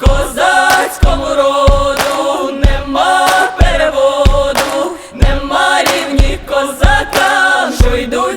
Козацькому роду нема переводу, нема рівні козакам, що йдуть.